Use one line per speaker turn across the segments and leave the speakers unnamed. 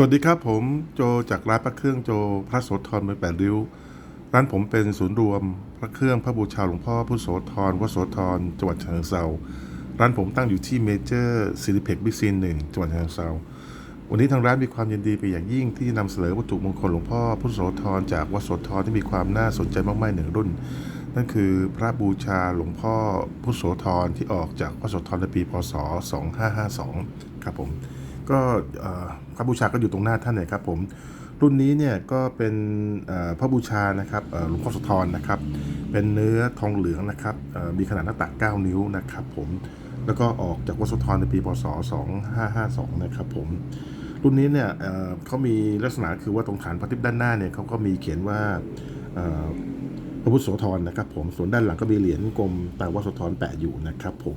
สวัสดีครับผมโจจากร้านพระเครื่องโจพระโสธรเมืองแปดริ้ว ร้านผมเป็นศูนย์รวม พระเครื่องพระบูชาหลวงพ่อพุทโสธรวโสธรจังหวัดฉะเชิงเซาร้านผมตั้งอยู่ที่เมเจอร์ซิลิเพ็กบิ๊กซีนหนึ่งจังหวัดฉะเชิงเซาวันนี้ทางร้านมีความยินดีเป็นอย่างยิ่งที่นำเสนอวัตถุมงคลหลวงพ่อพุทโสธรจากวัดโสธรที่มีความน่าสนใจมากๆหนึ่งรุ่น นั่นคือพระบูชาหลวงพ่อพุทโสธรที่ออกจากวัดโสธรในปีพศ 2552 ครับผม ก็พระบูชาก็อยู่ตรงหน้าท่านเลยครับผม รุ่นนี้เนี่ยก็เป็นพระบูชานะครับหลวงพ่อโสธรนะครับ เป็นเนื้อทองเหลืองนะครับมีขนาดหน้าตัก 9 นิ้วนะครับผมแล้วก็ออกจากวัดโสธรในปีพศ 2552 นะครับผมรุ่นนี้เนี่ยเขามีลักษณะคือว่าตรงฐานพระทิพย์ด้านหน้าเนี่ยเขาก็มีเขียนว่า ระพุทธโสธรนะครับผมส่วนด้านหลังก็มีเหรียญกลมแตาวัดโสธรแปะอยู่นะครับผม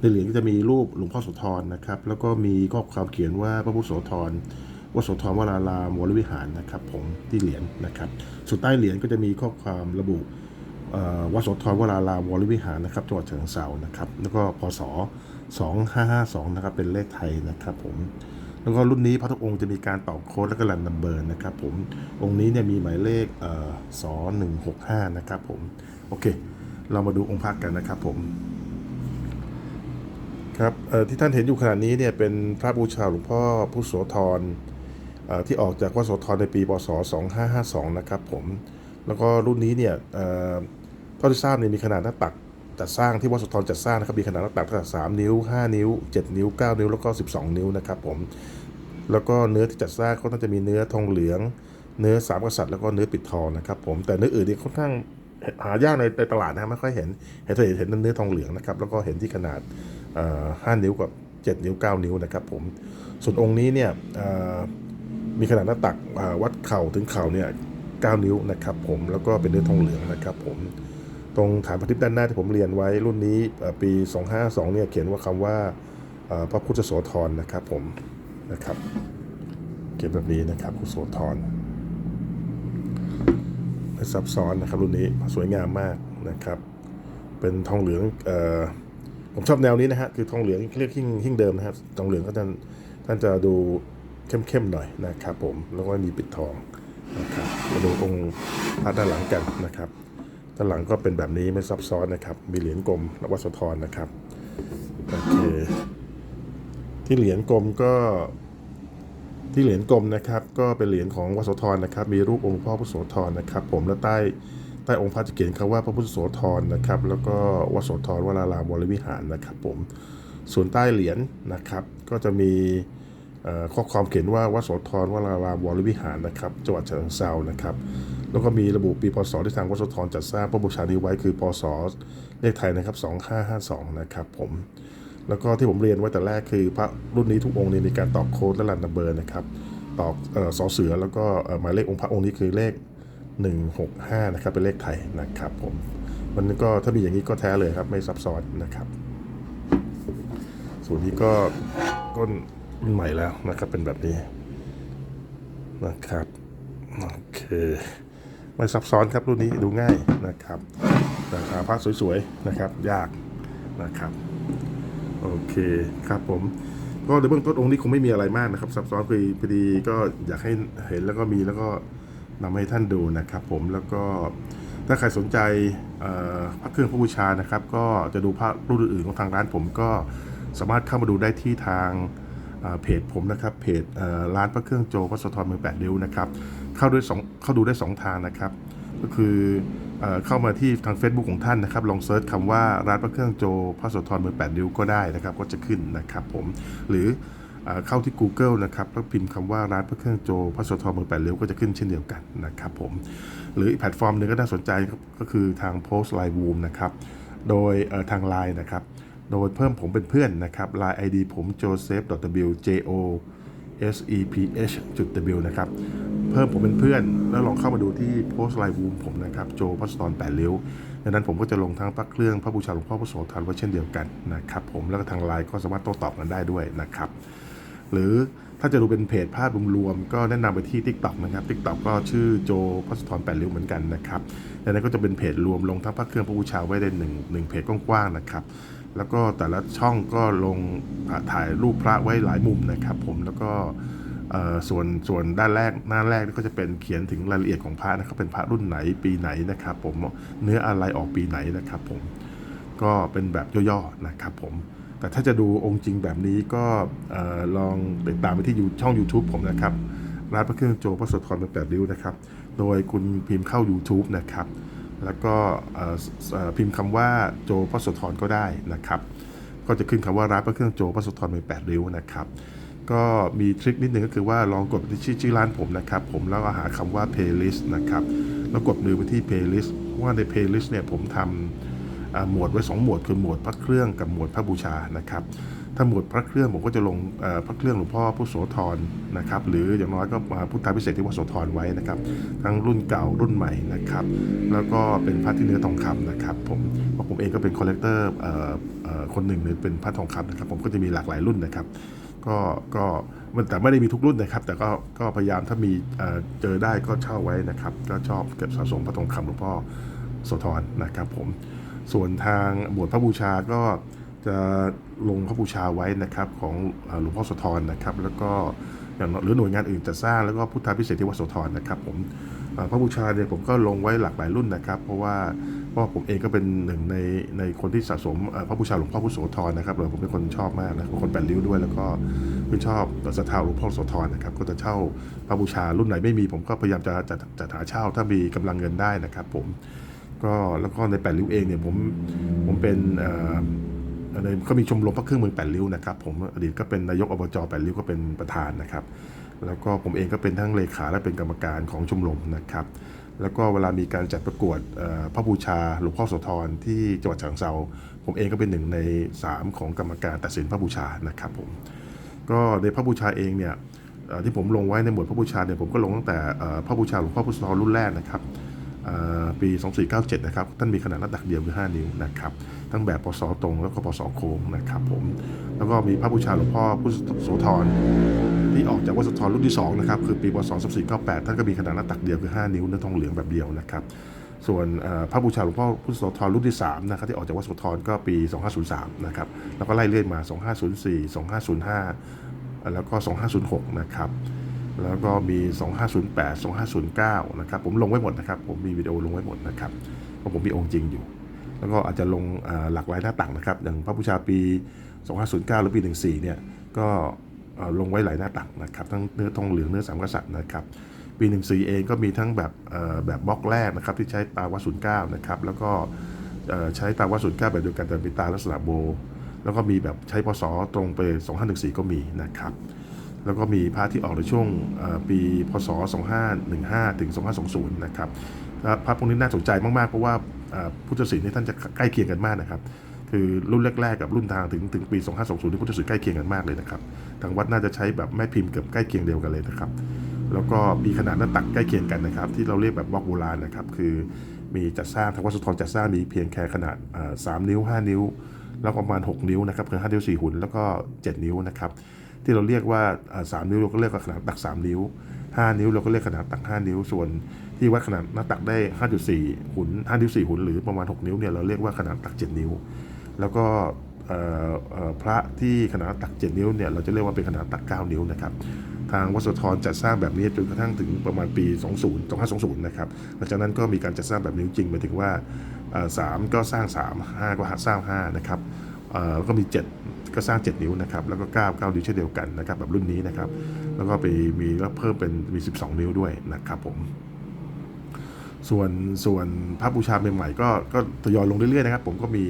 ในเหรียญก็จะมีรูปหลวงพ่อโสธรนะครับแล้วก็มีข้อความเขียนว่าพระพุทธโสธรวัดโสธรวรารามวรวิหารนะครับผมที่เหรียญนะครับส่วนใต้เหรียญก็จะมีข้อความระบุวัดโสธรวรารามวรวิหารนะครับจังหวัดเชียงเซานะครับแล้วก็พศ2552นะครับเป็นเลขไทยนะครับผม แล้วก็รุ่นนี้พระทุกองค์จะมีการต่อโค้ดและก็รันนัมเบอร์นะครับผมองค์นี้เนี่ยมีหมายเลขเอ่อสอหนึ่งหกห้านะครับผมโอเค เรามาดูองค์พระกันนะครับผมครับเอ่อที่ท่านเห็นอยู่ขณะนี้เนี่ยเป็นพระบูชาหลวงพ่อพุทธโสธรเอ่อที่ออกจากวัดโสธรในปีพศ2552 นะครับผม แล้วก็รุ่นนี้เนี่ยเอ่อเท่าที่ทราบเนี่ยมีขนาดหน้าตัก จัดสร้างที่วัดโสธรจัดสร้างนะครับมีขนาดหน้าตักตั้งแต่3นิ้ว 5 นิ้ว 7 นิ้ว 9 นิ้ว แล้วก็ 12 นิ้วนะครับผมแล้วก็เนื้อที่จัดสร้างก็น่าจะมีเนื้อทองเหลือง เนื้อสามกษัตริย์แล้วก็เนื้อปิดทองนะครับผมแต่เนื้ออื่นนี่ค่อนข้างหายากในในตลาดนะครับไม่ค่อยเห็นเห็นแต่เห็นเนื้อทองเหลืองนะครับแล้วก็เห็นที่ขนาด5นิ้วกับ 7 นิ้ว 9 นิ้วนะครับผมส่วนองค์นี้เนี่ยมีขนาดหน้าตักวัดเข่าถึงเข่าเนี่ย9นิ้วนะครับผมแล้วก็เป็นเนื้อทองเหลืองนะครับผม ตรงฐานพระทิพย์ด้านหน้าที่ผมเรียนไว้รุ่นนี้เอ่อปี 252เนี่ยเขียนว่าคำว่าพระพุทธโสธรนะครับผมนะครับ เขียนแบบนี้นะครับพุทธโสธรไม่ซับซ้อนนะครับรุ่นนี้สวยงามมากนะครับ เป็นทองเหลืองเอ่อผมชอบแนวนี้นะฮะคือทองเหลืองเรียกหิ้งหิ้งเดิมนะครับทองเหลืองก็จะท่านจะดูเข้มๆหน่อยนะครับผมแล้วก็มีปิดทองนะครับมาดูองค์พระด้านหลังกันนะครับ ด้านหลังก็เป็นแบบนี้ไม่ซับซ้อนนะครับ มีเหรียญกลมและวัดโสธรนะครับโอเคที่เหรียญกลมก็ที่เหรียญกลมนะครับ ก็เป็นเหรียญของวัดโสธรนะครับ มีรูปองค์พ่อพุทธโสธรนะครับ ผมและใต้ใต้องค์พระจะเขียนคำว่าพระพุทธโสธรนะครับ แล้วก็วัดโสธรวรารามวรวิหารนะครับ ผมส่วนใต้เหรียญนะครับ ก็จะมี ข้อความเขียนว่าวัดโสธรวรารามวรวิหารนะครับจังหวัดฉะเชิงเซานะครับแล้วก็มีระบุปีพศที่ทางวัดโสธรจัดสร้างพระบูชานี้ไว้คือพศเลขไทยนะครับ 2552 นะครับผมแล้วก็ที่ผมเรียนไว้แต่แรกคือพระรุ่นนี้ทุกองค์เนี่ยมีการตอกโค้ดและรันนัมเบอร์นะครับตอกเสอเสือแล้วก็หมายเลของค์พระองค์นี้คือเลข 165 นะครับเป็นเลขไทยนะครับผมมันก็ถ้ามีอย่างนี้ก็แท้เลยครับไม่ซับซ้อนนะครับ ส่วนนี้ก็ก้น รุ่นใหม่แล้วนะครับเป็นแบบนี้นะครับโอเคไม่ซับซ้อนครับรุ่นนี้ดูง่ายนะครับราคาพระสวยๆนะครับ ยากนะครับโอเคครับผมก็ในเบื้องต้นองค์นี้คงไม่มีอะไรมากนะครับ ซับซ้อนพอพอดีก็อยากให้เห็นแล้วก็มีแล้วก็นำให้ท่านดูนะครับผมแล้วก็ถ้าใครสนใจเอ่อพระเครื่องพระบูชานะครับ ก็จะดูพระรุ่นอื่นของทางร้านผมก็สามารถเข้ามาดูได้ที่ทาง เพจผมนะครับเพจร้านพระเครื่องโจพระสทรเมืองแปดริ้วนะครับเข้าด้วยสองเข้าดูได้สองทางนะครับ ก็คือเอเข้ามาที่ทาง Facebook ของท่านนะครับ ลองเซิร์ชคำว่าร้านพระเครื่องโจพระโสธรเมืองแปดริ้วก็ได้นะครับ ก็จะขึ้นนะครับผมหรือเอเข้าที่ Google นะครับแล้วพิมพ์คำว่าร้านพระเครื่องโจพระโสธรเมืองแปดริ้วก็จะขึ้นเช่นเดียวกันนะครับผมหรืออีกแพลตฟอร์มหนึ่งก็น่าสนใจครับก็คือทาง Post Line Room นะครับ โดยทาง Line นะครับ โดยเพิ่มผมเป็นเพื่อนนะครับ Line ID ผม joseph w j o s e p h จุด w นะครับ เพิ่มผมเป็นเพื่อน แล้วลองเข้ามาดูที่โพสต์ไลน์วูมผมนะครับ โจพัสตอนแปดเลี้ยวดังนั้นผมก็จะลงทั้งพระเครื่องพระบูชาหลวงพ่อพระโสธรไว้เช่นเดียวกันนะครับผมแล้วก็ทางไลน์ก็สามารถโต้ตอบกันได้ด้วยนะครับ หรือถ้าจะดูเป็นเพจภาพรวมๆก็แนะนำไปที่ Tik t o อกนะครับ Tik t o อกก็ชื่อโจพัสธรแปดริ้วเหมือนกันนะครับดังนั้นก็จะเป็นเพจรวมลงทั้งพระเครื่องพระบูชาไว้ในหนึ่งหนึ่งเพจกว้างๆนะครับ แล้วก็แต่ละช่องก็ลงถ่ายรูปพระไว้หลายมุมนะครับ ผมแล้วก็ส่วนส่วนด้านแรกหน้าแรกก็จะเป็นเขียนถึงรายละเอียดของพระนะครับเป็นพระรุ่นไหนปีไหนนะครับ ผมเนื้ออะไรออกปีไหนนะครับ ผมก็เป็นแบบย่อๆนะครับผมแต่ถ้าจะดูองค์จริงแบบนี้ก็ลองติดตามไปที่ยูช่อง YouTube ผมนะครับร้านพระเครื่องโจพระโสธรเป็นแปดริ้วนะครับ โดยคุณพิมพ์เข้า YouTube นะครับ แล้วก็พิมพ์คำว่าโจพระโสธรก็ได้นะครับ ก็จะขึ้นคำว่าร้านพระเครื่องโจพระโสธรเป็นแปดริ้วนะครับ ก็มีทริคนิดนึงก็คือว่าลองกดไปที่ชื่อชื่อร้านผมนะครับ ผมแล้วก็หาคำว่า playlist นะครับ แล้วกดมือไปที่ playlist เพราะว่าใน playlist เนี่ยผมทำอ่าหมวดไว้ 2 หมวดคือหมวดพระเครื่องกับหมวดพระบูชานะครับ ถ้าหมวดพระเครื่องผมก็จะลงพระเครื่องหลวงพ่อผู้โสธรนะครับหรืออย่างน้อยก็มาพุทธาพิเศษที่วัดโสธรไว้นะครับ ทั้งรุ่นเก่ารุ่นใหม่นะครับ แล้วก็เป็นพระที่เนื้อทองคำนะครับผมเพราะผมเองก็เป็นคอลเลกเตอร์คนหนึ่งเป็นพระทองคำนะครับ ผมก็จะมีหลากหลายรุ่นนะครับ ก็ก็มันแต่ไม่ได้มีทุกรุ่นนะครับ แต่ก็ก็พยายามถ้ามีเอ่อเจอได้ก็เช่าไว้นะครับ ก็ชอบเก็บสะสมพระทองคำหลวงพ่อโสธรนะครับ ผมส่วนทางบวชพระบูชาก็ จะลงพระบูชาไว้นะครับของหลวงพ่อโสธรนะครับ แล้วก็อย่างหรือหน่วยงานอื่นจะสร้างแล้วก็พุทธาพิเศษที่วัดโสธรนะครับผมพระบูชาเนี่ยผมก็ลงไว้หลากหลายรุ่นนะครับ เพราะว่าเพราะผมเองก็เป็นหนึ่งในในคนที่สะสมพระบูชาหลวงพ่อพุทธโสธรนะครับเลยผมเป็นคนชอบมากนะคนแปดริ้วด้วย แล้วก็เป็นชอบศรัทธาหลวงพ่อโสธรนะครับก็จะเช่าพระบูชารุ่นไหนไม่มี ผมก็พยายามจะจัดจัดหาเช่าถ้ามีกำลังเงินได้นะครับ ผมก็แล้วก็ในแปดริ้วเองเนี่ยผมผมเป็น เอ่อในก็มีชมรมพระเครื่องเมืองแปดริ้วนะครับผมอดีตก็เป็นนายกอบจแปดริ้วก็เป็นประธานนะครับ แล้วก็ผมเองก็เป็นทั้งเลขาและเป็นกรรมการของชมรมนะครับ แล้วก็เวลามีการจัดประกวดพระบูชาหลวงพ่อโสธรที่จังหวัดฉะเชิงเทราผมเองก็เป็นหนึ่งใน 3 ของกรรมการตัดสินพระบูชานะครับผมก็ในพระบูชาเองเนี่ยที่ผมลงไว้ในหมวดพระบูชาเนี่ยผมก็ลงตั้งแต่พระบูชาหลวงพ่อพุทธโสธรรุ่นแรกนะครับ ปี 2497 นะครับ ท่านมีขนาดหน้าตักเดียวคือ 5 นิ้วนะครับ ทั้งแบบปศตรงแล้วก็ปศโค้งนะครับผม แล้วก็มีพระบูชาหลวงพ่อพุทธโสธรที่ออกจากวัดโสธรรุ่นที่ 2 นะครับ คือปีปศ2498 ท่านก็มีขนาดหน้าตักเดียวคือ 5 นิ้วเนื้อทองเหลืองแบบเดียวนะครับส่วนพระบูชาหลวงพ่อพุทธโสธรรุ่นที่3นะครับที่ออกจากวัดโสธรก็ปี 2503 นะครับ แล้วก็ไล่เลื่อนมา 2504 2505 แล้วก็ 2506 นะครับ แล้วก็มี 2508 2509 นะครับ ผมลงไว้หมดนะครับ ผมมีวิดีโอลงไว้หมดนะครับเพราะผมมีองค์จริงอยู่ แล้วก็อาจจะลงหลากหลายหน้าต่างนะครับ อย่างพระบูชาปี 2509 หรือปี 14 เนี่ย ก็ลงไว้หลายหน้าต่างนะครับ ทั้งเนื้อทองเหลืองเนื้อสามกษัตริย์นะครับ ปี 14 เองก็มีทั้งแบบแบบบล็อกแรกนะครับที่ใช้ตาวัดศูนย์เก้านะครับ แล้วก็ใช้ตาวัดศูนย์เก้าแบบเดียวกันแต่เป็นตาลักษณะโบ แล้วก็มีแบบใช้พศตรงไป 2514 ก็มีนะครับ แล้วก็มีพระที่ออกในช่วงปีพศ 2515 ถึง 2520 นะครับพระพวกนี้น่าสนใจมาก ๆ เพราะว่าพุทธศิลป์นี่ท่านจะใกล้เคียงกันมากนะครับ คือรุ่นแรก ๆ กับรุ่นทางถึงถึงปี 2520ที่พุทธศิลป์ใกล้เคียงกันมากเลยนะครับ ทางวัดน่าจะใช้แบบแม่พิมพ์เกือบใกล้เคียงเดียวกันเลยนะครับ แล้วก็มีขนาดหน้าตักใกล้เคียงกันนะครับ ที่เราเรียกแบบบล็อกโบราณนะครับ คือมีจัดสร้างทางวัดสุทรจัดสร้างมีเพียงแค่ขนาด 3 นิ้ว 5 นิ้ว แล้วประมาณ 6 นิ้วนะครับคือ5นิ้ว4หุ่นแล้วก็ 7 นิ้วนะครับ ที่เราเรียกว่าสามนิ้วเราก็เรียกว่าขนาดตัก 3 นิ้ว 5 นิ้วเราก็เรียกขนาดตัก 5 นิ้ว ส่วนที่วัดขนาดหน้าตักได้ 5.4 หุ่น5นิ้ว4หุ่นหรือประมาณ 6 นิ้วเนี่ยเราเรียกว่าขนาดตัก 7 นิ้ว แล้วก็พระที่ขนาดตัก 7 นิ้วเนี่ยเราจะเรียกว่าเป็นขนาดตัก 9 นิ้วนะครับทางวัดโสธรจัดสร้างแบบนี้จนกระทั่งถึงประมาณปี 20 2520 นะครับ หลังจากนั้นก็มีการจัดสร้างแบบนิ้วจริงหมายถึงว่าเอ่อสามก็สร้าง 3 5 ก็สร้าง 5 นะครับแล้วก็มี 7 ก็สร้าง 7 นิ้วนะครับ แล้วก็ 9 9 นิ้วเช่นเดียวกันนะครับ แบบรุ่นนี้นะครับ แล้วก็ไปมีแล้วเพิ่มเป็นมี 12 นิ้วด้วยนะครับผม ส่วนส่วนพระบูชาใหม่ๆก็ก็ทยอยลงเรื่อยๆนะครับ ผมก็มี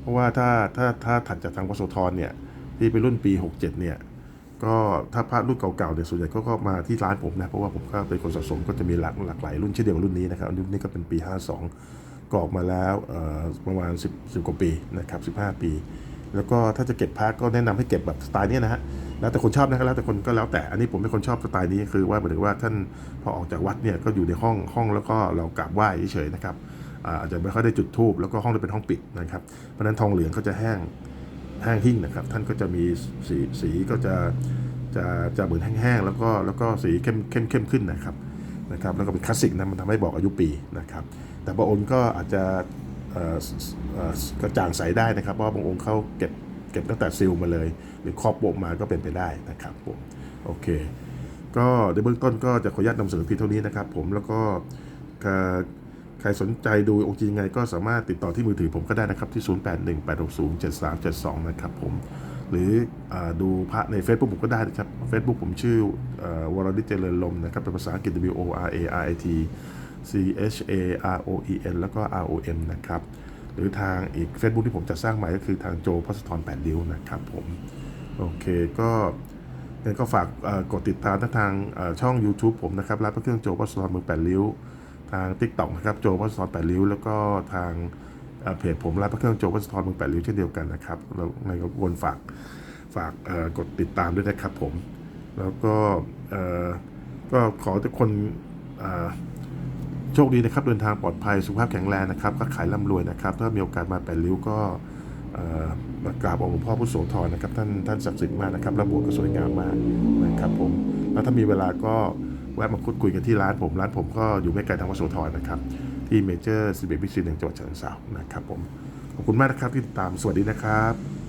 เพราะว่าถ้าถ้าถ้าถัดจากทางวัดโสธรเนี่ยที่เป็นรุ่นปี 67 เนี่ยก็ถ้าพระรุ่นเก่าๆเนี่ยส่วนใหญ่ก็ก็มาที่ร้านผมนะเพราะว่าผมก็เป็นคนสะสมก็จะมีหลากหลากหลายรุ่นเช่นเดียวกับรุ่นนี้นะครับรุ่นนี้ก็เป็นปี 52 ก็ออกมาแล้วประมาณ 10 10 กว่าปีนะครับ 15 ปี แล้วก็ถ้าจะเก็บพระก็แนะนำให้เก็บแบบสไตล์นี้นะฮะแล้วแต่คนชอบนะครับแล้วแต่คนก็แล้วแต่อันนี้ผมเป็นคนชอบสไตล์นี้คือว่าหมายถึงว่าท่านพอออกจากวัดเนี่ยก็อยู่ในห้องห้องแล้วก็เรากราบไหว้เฉยๆนะครับอ่าอาจจะไม่ค่อยได้จุดธูปแล้วก็ห้องจะเป็นห้องปิดนะครับเพราะนั้นทองเหลืองก็จะแห้งแห้งหิ้งนะครับ ท่านก็จะมีสีสีก็จะจะจะเหมือนแห้งๆแล้วก็แล้วก็สีเข้มเข้มเข้มขึ้นนะครับนะครับแล้วก็เป็นคลาสสิกนะมันทำให้บอกอายุปีนะครับ แต่บางองค์ก็อาจจะ กระจ่างใสได้นะครับเพราะบางองค์เขาเก็บเก็บตั้งแต่ซิลมาเลย หรือครอบโปะมาก็เป็นไปได้นะครับผมโอเค ก็ในเบื้องต้นก็จะขออนุญาตนำเสนอเพียงเท่านี้นะครับ ผมแล้วก็ใครสนใจดูองค์จริงไง ก็สามารถติดต่อที่มือถือผมก็ได้นะครับที่ 0818607372 นะครับผมหรืออดูพระใน Facebook ผมก็ได้นะครับ Facebook ผมชื่ออวรดิเจริญลมนะครับเป็นภาษาอังกฤษ W O R A R I T C H A R O E N แล้วก็ R O M นะครับ หรือทางอีก Facebook ที่ผมจะสร้างใหม่ก็คือทางโจพัสธรแปดริ้วนะครับผมโอเคก็งั้นก็ฝากกดติดตามทั้งทางช่อง YouTube ผมนะครับรับเครื่องโจพัสธรมือแปดริ้ว ทาง TikTok นะครับโจพัสธรแปดริ้ว แล้วก็ทางเพจผมรับเครื่องโจพัสธรมือแปดริ้วเช่นเดียวกันนะครับแล้วไงก็วนฝากฝากกดติดตามด้วยนะครับผม แล้วก็ก็ขอทุกคนอ่อ โชคดีนะครับเดินทางปลอดภัยสุขภาพแข็งแรงนะครับก็ขายร่ำรวยนะครับ ถ้ามีโอกาสมาแปดริ้วก็มากราบองค์หลวงพ่อพุทธโสธรนะครับท่านท่านศักดิ์สิทธิ์มากนะครับและบสถ์ก็สวยงามมากนะครับผมแล้วถ้ามีเวลาก็แวะมาพูดคุยกันที่ร้านผม ร้านผมก็อยู่ไม่ไกลทางวัดโสธรนะครับ ที่เมเจอร์สิบเอ็ดพิซีหนึ่งจังหวัดฉะเชิงเทรานะครับผมขอบคุณมากนะครับที่ติดตามสวัสดีนะครับ